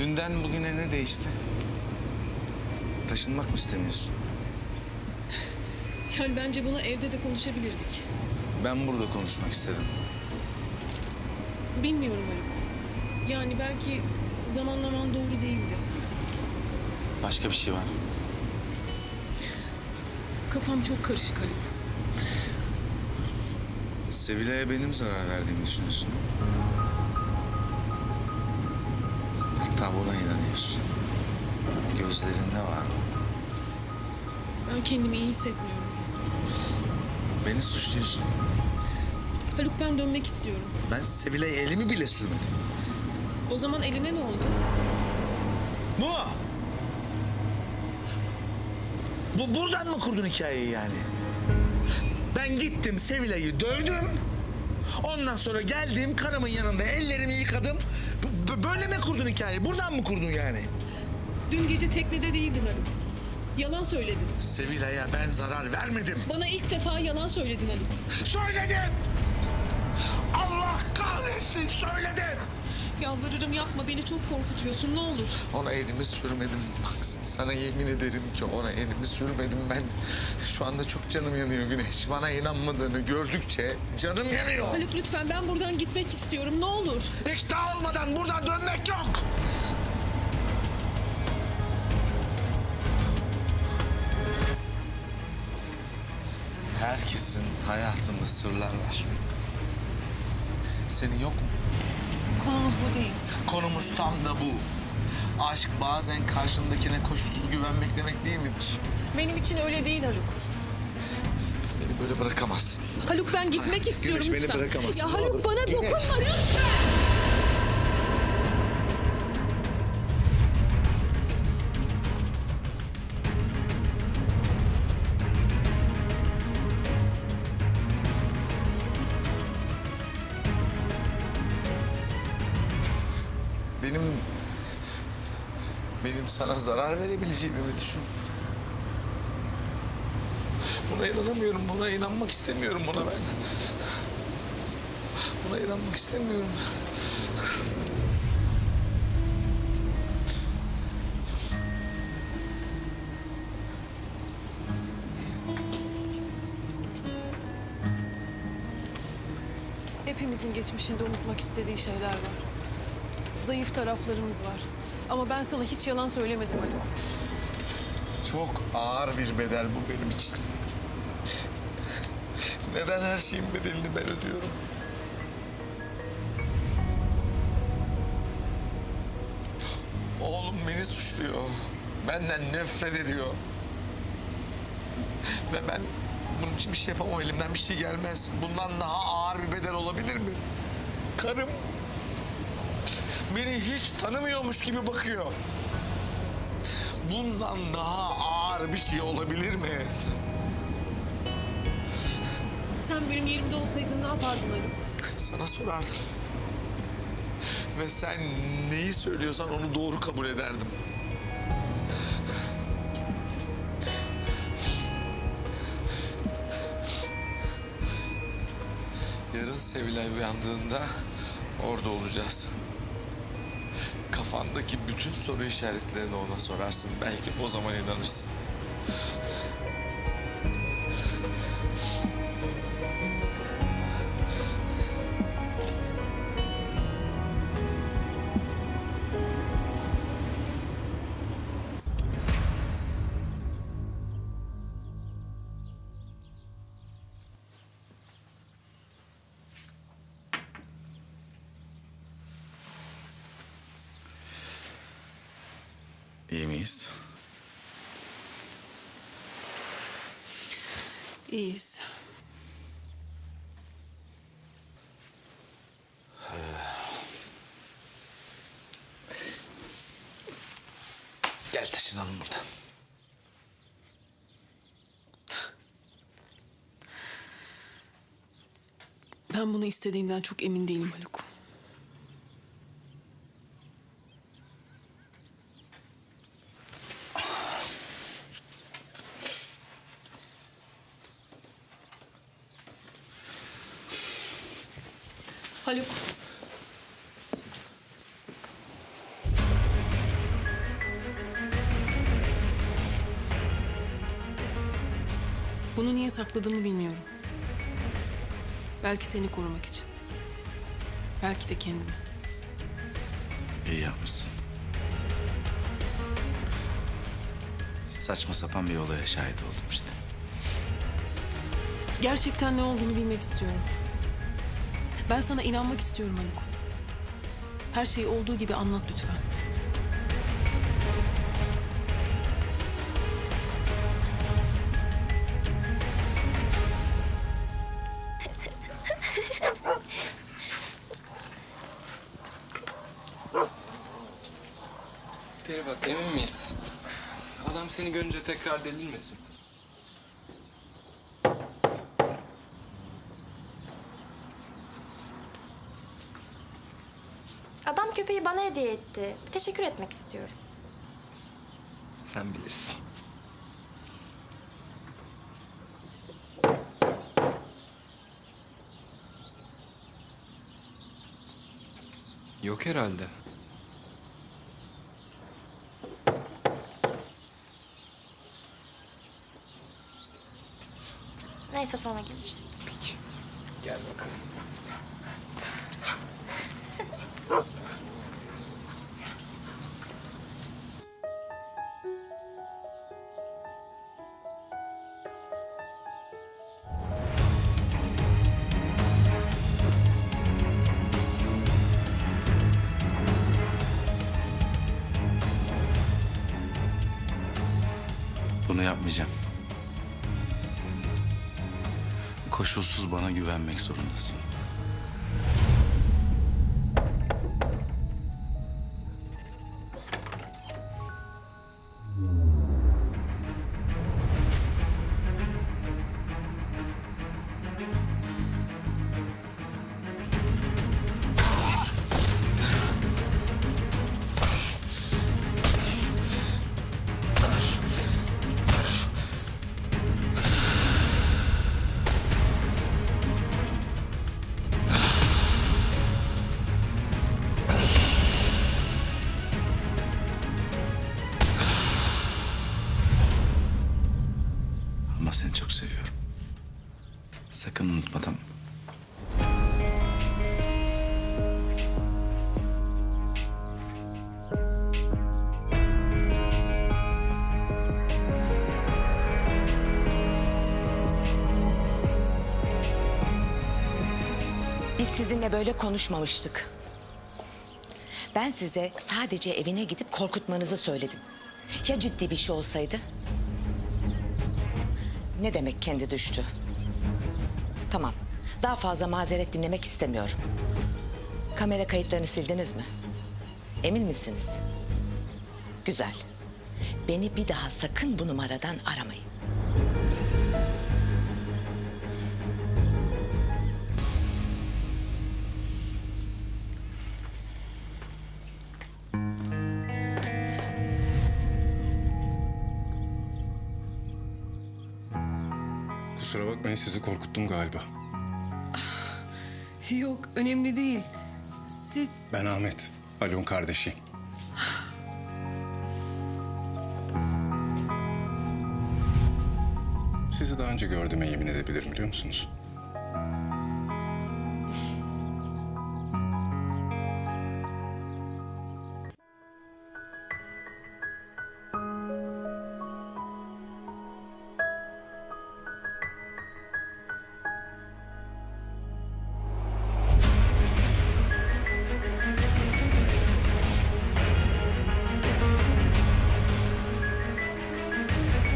Dünden bugüne ne değişti? Taşınmak mı istemiyorsun? Yani bence bunu evde de konuşabilirdik. Ben burada konuşmak istedim. Bilmiyorum Haluk. Yani belki zamanlaman doğru değildi. Başka bir şey var. Kafam çok karışık Haluk. Sevilay'a benim zarar verdiğimi düşünüyorsun. Hatta buna inanıyorsun. Gözlerinde var. Ben kendimi iyi hissetmiyorum. Beni suçluyorsun. Haluk ben dönmek istiyorum. Ben Sevilay'a elimi bile sürmedim. O zaman eline ne oldu? Bu mu? Bu buradan mı kurdun hikayeyi yani? Ben gittim Sevilay'ı dövdüm. Ondan sonra geldim karımın yanında ellerimi yıkadım. B- b- böyle mi kurdun hikayeyi? Buradan mı kurdun yani? Dün gece teknede değildin Haluk. Yalan söyledin. Sevilay'a ben zarar vermedim. Bana ilk defa yalan söyledin Haluk. Söyledim. Allah kahretsin söyledim. Yalvarırım yapma beni çok korkutuyorsun ne olur. Ona elimi sürmedim. Bak sana yemin ederim ki ona elimi sürmedim ben. Şu anda çok canım yanıyor Güneş. Bana inanmadığını gördükçe canım yanıyor. Haluk lütfen ben buradan gitmek istiyorum ne olur. İkna olmadan buradan dönmek yok. Herkesin hayatında sırlar var. Senin yok mu? Konumuz bu değil. Konumuz tam da bu. Aşk bazen karşındakine koşulsuz güvenmek demek değil midir? Benim için öyle değil Haluk. Beni böyle bırakamazsın. Haluk ben gitmek Güneş, istiyorum beni lütfen. bırakamazsın, Ya Haluk bana Güneş. dokunma lütfen. Sana zarar verebileceğimi mi düşün? Buna inanamıyorum. Buna inanmak istemiyorum buna ben. Buna inanmak istemiyorum. Hepimizin geçmişinde unutmak istediği şeyler var. Zayıf taraflarımız var. Ama ben sana hiç yalan söylemedim Haluk. Çok ağır bir bedel bu benim için. Neden her şeyin bedelini ben ödüyorum? Oğlum beni suçluyor. Benden nefret ediyor. Ve ben bunun için bir şey yapamam. Elimden bir şey gelmez. Bundan daha ağır bir bedel olabilir mi? Karım beni hiç tanımıyormuş gibi bakıyor. Bundan daha ağır bir şey olabilir mi? Sen benim yerimde olsaydın ne yapardın Haluk? Sana sorardım. Ve sen neyi söylüyorsan onu doğru kabul ederdim. Yarın Sevilay uyandığında orada olacağız. Kafandaki bütün soru işaretlerini ona sorarsın. Belki o zaman inanırsın. Miyiz? İyiyiz. Gel taşınalım buradan. Ben bunu istediğimden çok emin değilim Haluk. Haluk. Bunu niye sakladığımı bilmiyorum. Belki seni korumak için. Belki de kendimi. İyi yapmışsın. Saçma sapan bir olaya şahit oldum işte. Gerçekten ne olduğunu bilmek istiyorum. Ben sana inanmak istiyorum Haluk. Her şeyi olduğu gibi anlat lütfen. Peri bak emin miyiz? Adam seni görünce tekrar delirmesin. Adam köpeği bana hediye etti. Teşekkür etmek istiyorum. Sen bilirsin. Yok herhalde. Neyse sonra geliriz. Peki. Gel bakalım. Bunu yapmayacağım. Koşulsuz bana güvenmek zorundasın. Ama seni çok seviyorum. Sakın unutma tamam? Biz sizinle böyle konuşmamıştık. Ben size sadece evine gidip korkutmanızı söyledim. Ya ciddi bir şey olsaydı? Ne demek kendi düştü? Tamam. Daha fazla mazeret dinlemek istemiyorum. Kamera kayıtlarını sildiniz mi? Emin misiniz? Güzel. Beni bir daha sakın bu numaradan aramayın. Kusura bakmayın sizi korkuttum galiba. Yok, önemli değil. Siz... Ben Ahmet, Haluk'un kardeşiyim. Sizi daha önce gördüğüme yemin edebilirim biliyor musunuz?